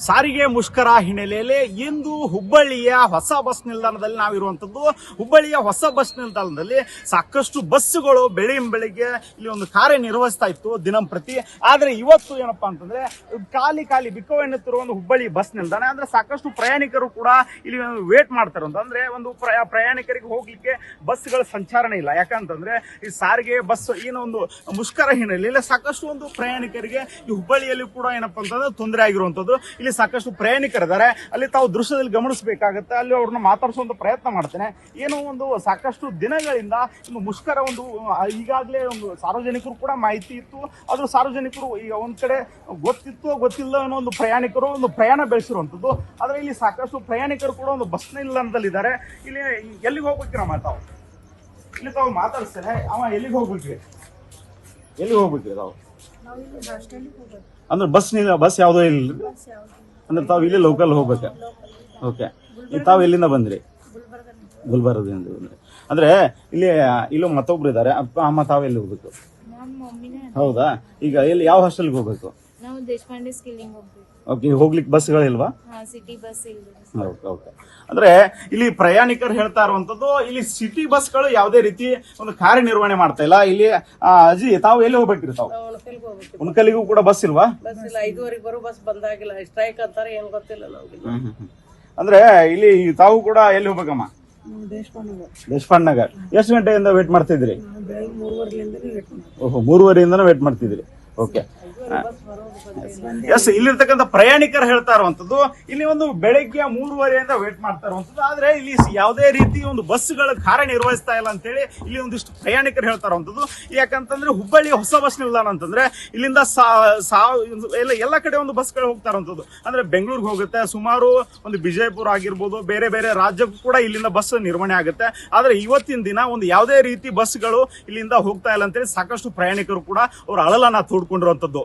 ಸಾರಿಗೆ ಮುಷ್ಕರ ಹಿನ್ನೆಲೆಯಲ್ಲಿ ಇಂದು ಹುಬ್ಬಳ್ಳಿಯ ಹೊಸ ಬಸ್ ನಿಲ್ದಾಣದಲ್ಲಿ ನಾವಿರುವಂತದ್ದು ಹುಬ್ಬಳ್ಳಿಯ ಹೊಸ ಬಸ್ ನಿಲ್ದಾಣದಲ್ಲಿ ಸಾಕಷ್ಟು ಬಸ್ಸುಗಳು ಬೆಳಿ ಬೆಳಿಗ್ಗೆ ಇಲ್ಲಿ ಒಂದು ಕಾರ್ಯನಿರ್ವಹಿಸ್ತಾ ಇತ್ತು ದಿನಂಪ್ರತಿ. ಆದ್ರೆ ಇವತ್ತು ಏನಪ್ಪಾ ಅಂತಂದ್ರೆ, ಖಾಲಿ ಖಾಲಿ ಬಿಕ್ಕವೆನ್ನುತ್ತಿರುವ ಒಂದು ಹುಬ್ಬಳ್ಳಿ ಬಸ್ ನಿಲ್ದಾಣ. ಅಂದ್ರೆ ಸಾಕಷ್ಟು ಪ್ರಯಾಣಿಕರು ಕೂಡ ಇಲ್ಲಿ ವೇಟ್ ಮಾಡ್ತಾರೆ ಅಂತ ಅಂದ್ರೆ ಒಂದು ಪ್ರಯಾ- ಪ್ರಯಾಣಿಕರಿಗೆ ಹೋಗ್ಲಿಕ್ಕೆ ಬಸ್ಗಳ ಸಂಚಾರನೇ ಇಲ್ಲ. ಯಾಕಂತಂದ್ರೆ ಈ ಸಾರಿಗೆ ಬಸ್ ಏನೋ ಒಂದು ಮುಷ್ಕರ ಹಿನ್ನೆಲೆಯಲ್ಲಿ ಸಾಕಷ್ಟು ಒಂದು ಪ್ರಯಾಣಿಕರಿಗೆ ಈ ಹುಬ್ಬಳ್ಳಿಯಲ್ಲಿ ಕೂಡ ಏನಪ್ಪಾ ಅಂತಂದ್ರೆ ತೊಂದರೆ ಆಗಿರುವಂತದ್ದು ಇಲ್ಲಿ ಸಾಕಷ್ಟು ಪ್ರಯಾಣಿಕರಿದ್ದಾರೆ. ಅಲ್ಲಿ ತಾವು ದೃಶ್ಯದಲ್ಲಿ ಗಮನಿಸಬೇಕಾಗತ್ತೆ, ಅಲ್ಲಿ ಅವ್ರನ್ನ ಮಾತಾಡಿಸುವಂತ ಪ್ರಯತ್ನ ಮಾಡ್ತೇನೆ. ಏನೋ ಒಂದು ಸಾಕಷ್ಟು ದಿನಗಳಿಂದ ಒಂದು ಮುಷ್ಕರ ಒಂದು ಈಗಾಗಲೇ ಒಂದು ಸಾರ್ವಜನಿಕರು ಕೂಡ ಮಾಹಿತಿ ಇತ್ತು. ಆದ್ರೂ ಸಾರ್ವಜನಿಕರು ಈಗ ಒಂದ್ ಕಡೆ ಗೊತ್ತಿತ್ತು ಗೊತ್ತಿಲ್ಲ ಅನ್ನೋ ಒಂದು ಪ್ರಯಾಣಿಕರು ಒಂದು ಪ್ರಯಾಣ ಬೆಳೆಸಿರುವಂಥದ್ದು. ಆದರೆ ಇಲ್ಲಿ ಸಾಕಷ್ಟು ಪ್ರಯಾಣಿಕರು ಕೂಡ ಒಂದು ಬಸ್ ನಿಲ್ದಾಣದಲ್ಲಿದ್ದಾರೆ. ಇಲ್ಲಿ ಎಲ್ಲಿಗೆ ಹೋಗ್ಬೇಕ್ರಮ್ಮ ತಾವು? ಇಲ್ಲಿ ತಾವು ಮಾತಾಡಿಸ್ತೇನೆ ಅವ ಎಲ್ಲಿಗೆ ಹೋಗ್ಬೇಕ್ರಿ ಎಲ್ಲಿಗೆ ಹೋಗ್ಬೇಕ್ರಿ ತಾವು? ಇಲ್ಲಿ ಅಂದ್ರೆ ಬಸ್ ನಿಲ್ಲ ಬಸ್ ಯಾವುದೋ ಇಲ್ಲ ಅಂದ್ರೆ ತಾವು ಇಲ್ಲಿ ಲೋಕಲ್ ಹೋಗ್ಬೇಕು? ಓಕೆ ತಾವು ಎಲ್ಲಿಂದ ಬಂದ್ರಿ? ಗುಲ್ಬರ್ಗ ಗುಲ್ಬರ್ಗದಿಂದ ಬಂದ್ರಿ. ಅಂದ್ರೆ ಇಲ್ಲಿ ಇಲ್ಲೂ ಮತ್ತೊಬ್ರು ಇದ್ದಾರೆ. ಅಪ್ಪ ಅಮ್ಮ ತಾವು ಎಲ್ಲಿ ಹೋಗ್ಬೇಕು? ಹೌದಾ? ಈಗ ಎಲ್ಲಿ ಯಾವ ಹಾಸ್ಟೆಲ್ಗೆ ಹೋಗ್ಬೇಕು? ದೇಶಪಾಂಡೆ ಸ್ಕಿಲ್ಲಿಂಗ್ ಹೋಗ್ಬೇಕು. ಓಕೆ ಹೋಗ್ಲಿಕ್ಕೆ ಬಸ್ಗಳಿಲ್ವಾ? ಹಾ ಸಿಟಿ ಬಸ್ ಇಲ್ಲ ಓಕೆ ಓಕೆ ಅಂದ್ರೆ ಇಲ್ಲಿ ಪ್ರಯಾಣಿಕರು ಹೇಳ್ತಾ ಇರುವಂತದ್ದು ಇಲ್ಲಿ ಸಿಟಿ ಬಸ್ಗಳು ಯಾವುದೇ ರೀತಿ ಒಂದು ಕಾರ್ಯನಿರ್ವಹಣೆ ಮಾಡ್ತಾ ಇಲ್ಲ. ಇಲ್ಲಿ ಆ, ಅಜ್ಜಿ ತಾವು ಎಲ್ಲಿ ಹೋಗ್ಬೇಕ್ರಿ ತಾವು? ಉಣಕಲ್ಗೆ ಹೋಗ್ಬೇಕು. ಉಣ್ಕಲಿಗೂ ಕೂಡ ಬಸ್ ಇಲ್ವಾ? ಬಸ್ ಇಲ್ಲ ಐದುವರೆಗೆ ಬರೋ ಬಸ್ ಬಂದಾಗಿಲ್ಲ. ಸ್ಟ್ರೈಕ್ ಅಂತಾರೆ ಏನ್ ಗೊತ್ತಿಲ್ಲ ನಮ್ಗೆ. ಅಂದ್ರೆ ಇಲ್ಲಿ ತಾವು ಕೂಡ ಎಲ್ಲಿ ಹೋಗ್ಬೇಕಮ್ಮ? ದೇಶಪಾಂಡ್ ನಗರ್. ಎಷ್ಟು ಗಂಟೆಯಿಂದ ವೇಟ್ ಮಾಡ್ತಿದ್ರಿ ಓಹೋ ಮೂರುವರೆಯಿಂದನೂ ವೇಟ್ ಮಾಡ್ತಿದ್ರಿ ಓಕೆ ಎಸ್ ಇಲ್ಲಿರ್ತಕ್ಕಂಥ ಪ್ರಯಾಣಿಕರು ಹೇಳ್ತಾ ಇರುವಂತದ್ದು ಇಲ್ಲಿ ಒಂದು ಬೆಳಗ್ಗೆ ಮೂರುವರೆಯಿಂದ ವೇಟ್ ಮಾಡ್ತಾ ಇರುವಂತದ್ದು ಆದ್ರೆ ಇಲ್ಲಿ ಯಾವುದೇ ರೀತಿ ಒಂದು ಬಸ್ಗಳ ಕಾರ್ಯನಿರ್ವಹಿಸ್ತಾ ಇಲ್ಲ ಅಂತೇಳಿ ಇಲ್ಲಿ ಒಂದಿಷ್ಟು ಪ್ರಯಾಣಿಕರು ಹೇಳ್ತಾ ಇರುವಂತದ್ದು ಯಾಕಂತಂದ್ರೆ ಹುಬ್ಬಳ್ಳಿ ಹೊಸ ಬಸ್ ನಿಲ್ದಾಣ ಅಂತಂದ್ರೆ ಇಲ್ಲಿಂದ ಎಲ್ಲ ಎಲ್ಲ ಕಡೆ ಒಂದು ಬಸ್ಗಳು ಹೋಗ್ತಾ ಇರುವಂತದ್ದು ಅಂದ್ರೆ ಬೆಂಗಳೂರಿಗೆ ಹೋಗುತ್ತೆ, ಸುಮಾರು ಒಂದು ವಿಜಯಪುರ ಆಗಿರ್ಬೋದು, ಬೇರೆ ಬೇರೆ ರಾಜ್ಯಕ್ಕೂ ಕೂಡ ಇಲ್ಲಿಂದ ಬಸ್ ನಿರ್ವಹಣೆ ಆಗುತ್ತೆ. ಆದ್ರೆ ಇವತ್ತಿನ ದಿನ ಒಂದು ಯಾವುದೇ ರೀತಿ ಬಸ್ಗಳು ಇಲ್ಲಿಂದ ಹೋಗ್ತಾ ಇಲ್ಲ ಅಂತೇಳಿ ಸಾಕಷ್ಟು ಪ್ರಯಾಣಿಕರು ಕೂಡ ಅವ್ರ ಅಳಲನ್ನ ತೋಡ್ಕೊಂಡಿರುವಂತದ್ದು